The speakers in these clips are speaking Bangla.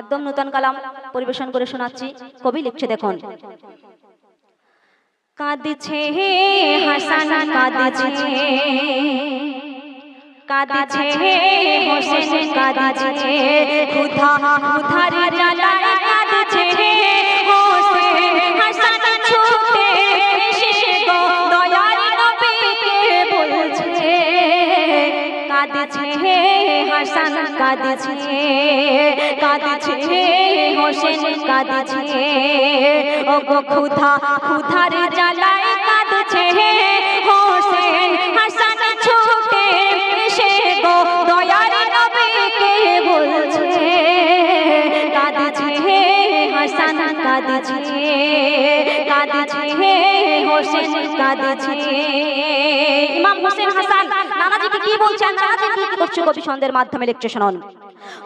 একদম নূতন কালাম পরিবেশন করে শোনাচ্ছি। কবি লিখছে দেখুন। কাঁদছে হাসান, কাঁদছে কাঁদছে হোসেন, কাঁদছে ক্ষুধা, ক্ষুধার জ্বালায় হাসান কাঁদছে কাঁদছে, হোসেন কাঁদছে। ও গো ক্ষুধা, ক্ষুধার জ্বালায় কাঁদছে, হোসেন হাসান ছুটে এসে গো দয়ার নবীকে বলছে, কাঁদছে, হাসান কাঁদছে কাঁদছে, হোসেন কাঁদছে। ইমাম হোসেন হাসান কি বলছেন না কি কি করছে কবি ছন্দের মাধ্যমে লিখছে, শুনুন।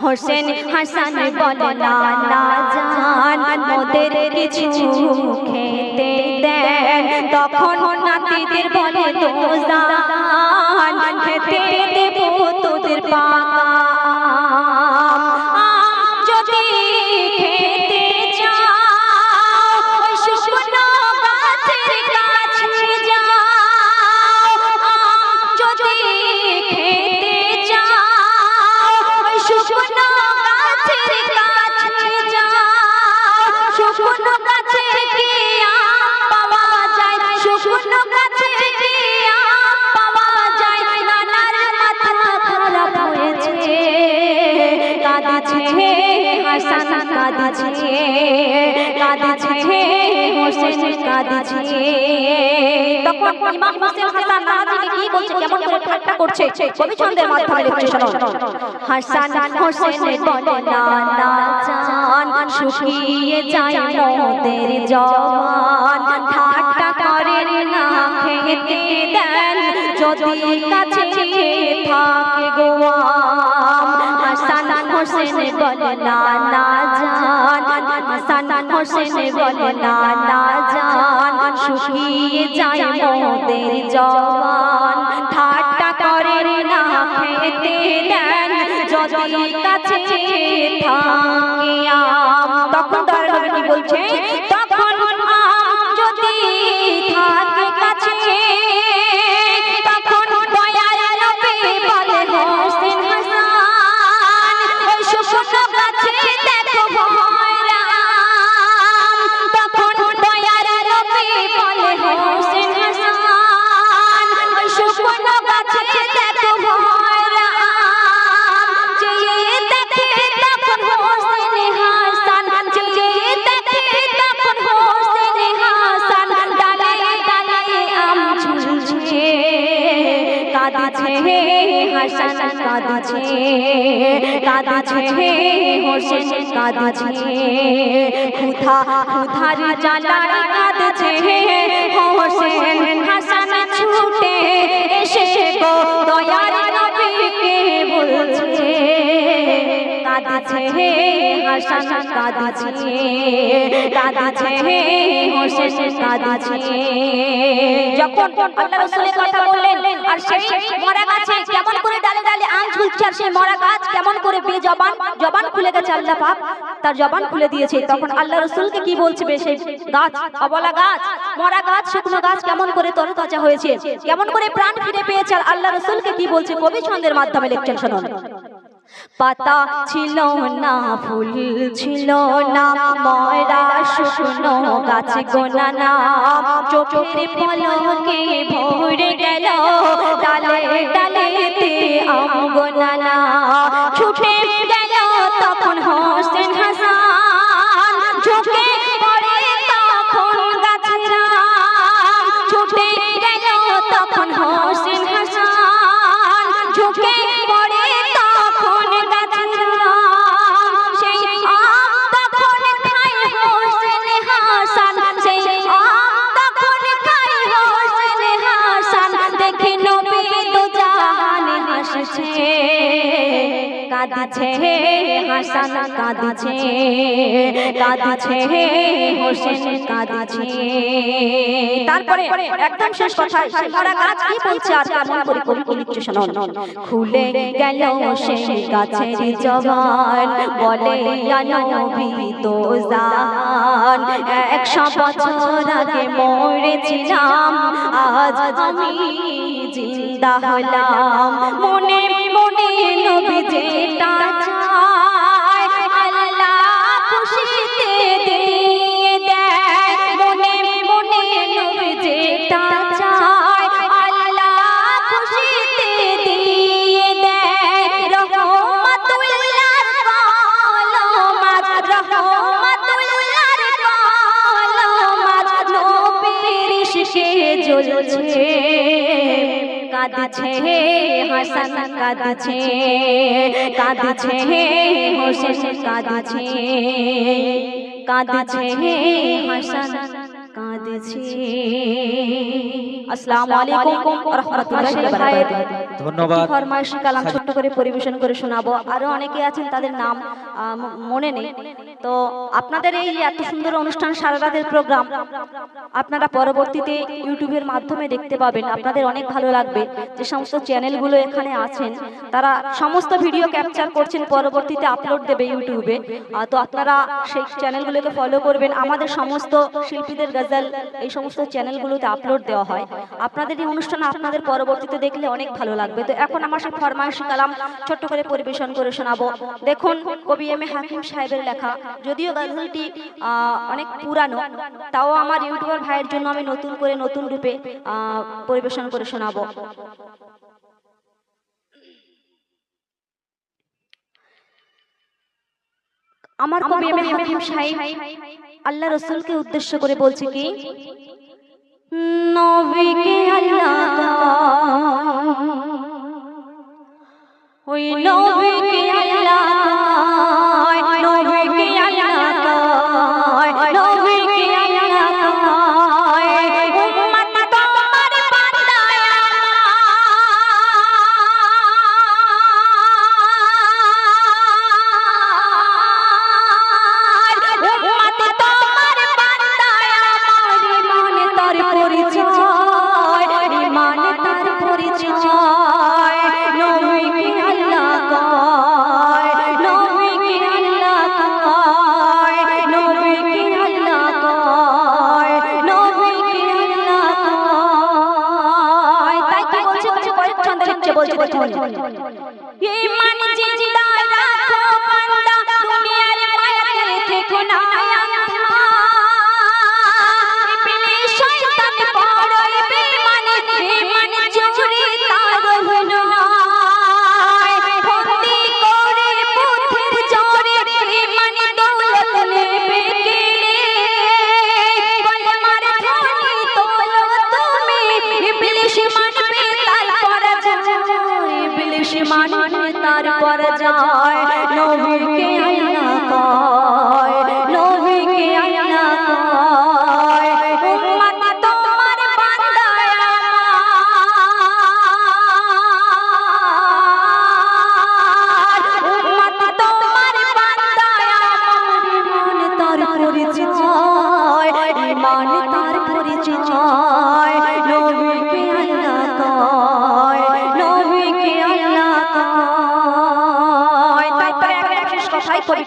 হোসেন হাসান বলে, না না, জান, মোদের কিছু খেতে দেন। তখন নাতিদের বলে দোজান খেতে দেব তোদের পাকা কাঁদছে হোসেন কাঁদছে তখন ইমাম হোসেন হাসান নানাজিকে কি বলছে, কেমন করে ঠাট্টা করছে? কবি ছন্দের মাধ্যমে লিখছে শোনো, হাসান হোসেন বলে নানা জান শুকিয়ে যায় মোদের জবান। ঠাট্টা করেন না, খেতে দেন, যদি কাছে থাকে গোয়াম। হাসান হোসেন বলে নানা জান হাসান হোসেন বলে নানা জান শুকিয়ে যায় জবান। ঠাট্টা থাকে তখন তার কি বলছে কাঁদছে হাসান, কাঁদছে। কাঁদছে হোসেন, কাঁদছে। ক্ষুধা ক্ষুধার জ্বালায় কাঁদছে হোসেন। হাসান ছুটে এসে গো দয়ার নবীকে বলছে। কাঁদছে হাসান কাঁদছে কাঁদছে হোসেন কাঁদছে। যখন রাসূলের কথা বললেন, আর সেই মরা গাছে কেমন করে ডালে ডালে আম ঝুলছে, আর সেই মরা গাছ কেমন করে বেজবান, জবান খুলে গেছে আল্লাহ পাক, তার জবান খুলে দিয়েছে। তখন আল্লাহ রসুলকে কি বলছে সেই গাছ, অবলা গাছ, মরা গাছ, শুকনো গাছ কেমন করে তরতাজা হয়েছে, কেমন করে প্রাণ ফিরে পেয়েছে, আর আল্লাহ রসুলকে কি বলছে? কবি ছন্দের মাধ্যমে লিখছেন, শুনুন। পাতা ছিল না, ফুল ছিল না, ময়রা শুকনো গাছ গোনা না চোখের পলকে ভরে গেল, ডালে ডালেতে আম গোনা না ছুটে কাঁদছে হাসান, কাঁদছে। কাঁদছে হোসেন, কাঁদছে। তারপরে একদম শেষ কথা সেই মরা গাছ কি বলছে আর কেমন করে কবি কি লিখছে খুলে গেল সেই গাছের জবান, বলে নবী তো জান একশো বছর আগে মরেছিলাম, আজ আমি জিন্দা হলাম। মনে মনে নবী যেটা চায় কাঁদছে হাসান কাঁদছে। কাঁদছে হোসেন কাঁদছে। কাঁদছে হাসান কাঁদছে। আসসালামু আলাইকুম ওয়া রাহমাতুল্লাহি ওয়া বারাকাতুহু। ধন্যবাদ। ফরমাইশি কালাম ছোট্ট করে পরিবেশন করে শোনাবো। আরও অনেকে আছেন তাদের নাম মনে নেই। তো আপনাদের এই এত সুন্দর অনুষ্ঠান সারা রাতের প্রোগ্রাম আপনারা পরবর্তীতে ইউটিউবের মাধ্যমে দেখতে পাবেন। আপনাদের অনেক ভালো লাগবে। যে সমস্ত চ্যানেলগুলো এখানে আছেন, তারা সমস্ত ভিডিও ক্যাপচার করছেন, পরবর্তীতে আপলোড দেবে ইউটিউবে তো আপনারা সেই চ্যানেলগুলোকে ফলো করবেন। আমাদের সমস্ত শিল্পীদের গজল এই সমস্ত চ্যানেলগুলোতে আপলোড দেওয়া হয়। আপনাদের এই অনুষ্ঠান আপনাদের পরবর্তীতে দেখলে অনেক ভালো লাগবে। তো এখন আমার সেই ফরমাইশ কালাম ছোট্ট করে পরিবেশন করে শোনাবো। দেখুন কবি এম এ হাকিম সাহেবের লেখা যদিও গজলটি অনেক পুরানো, তাও আমার ইউটিউবার ভাইয়ের জন্য আমি নতুন করে নতুন রূপে পরিবেশন করে শোনাবো। আমার কবি এম হাকিম সাহেব, আল্লাহ রসুলকে উদ্দেশ্য করে বলছে কি, নবীকে আল্লাহ, ওই নবীকে বলছে তার পরাজয়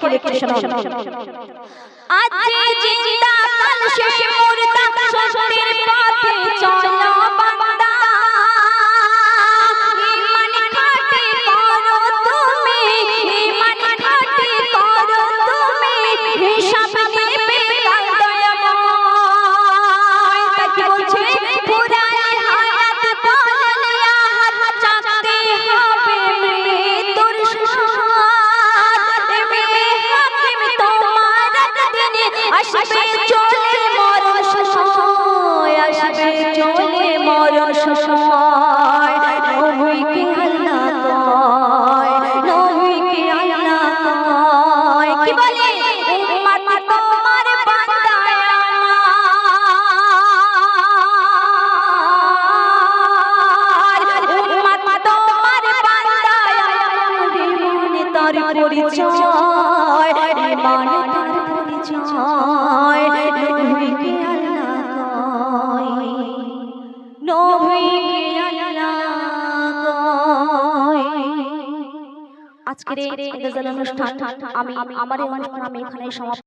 কথাই কবিকে আজ জিন্দা কাল শেষ মুর্দা সত্যের পথে চলো। উম্মত পরিচয়, ইমান তার পরিচয়, নবীকে আল্লাহ কয়। নবীকে আজকের এই গজল অনুষ্ঠান আমি, আমার অনুষ্ঠান আমি এখানে সমাপ্ত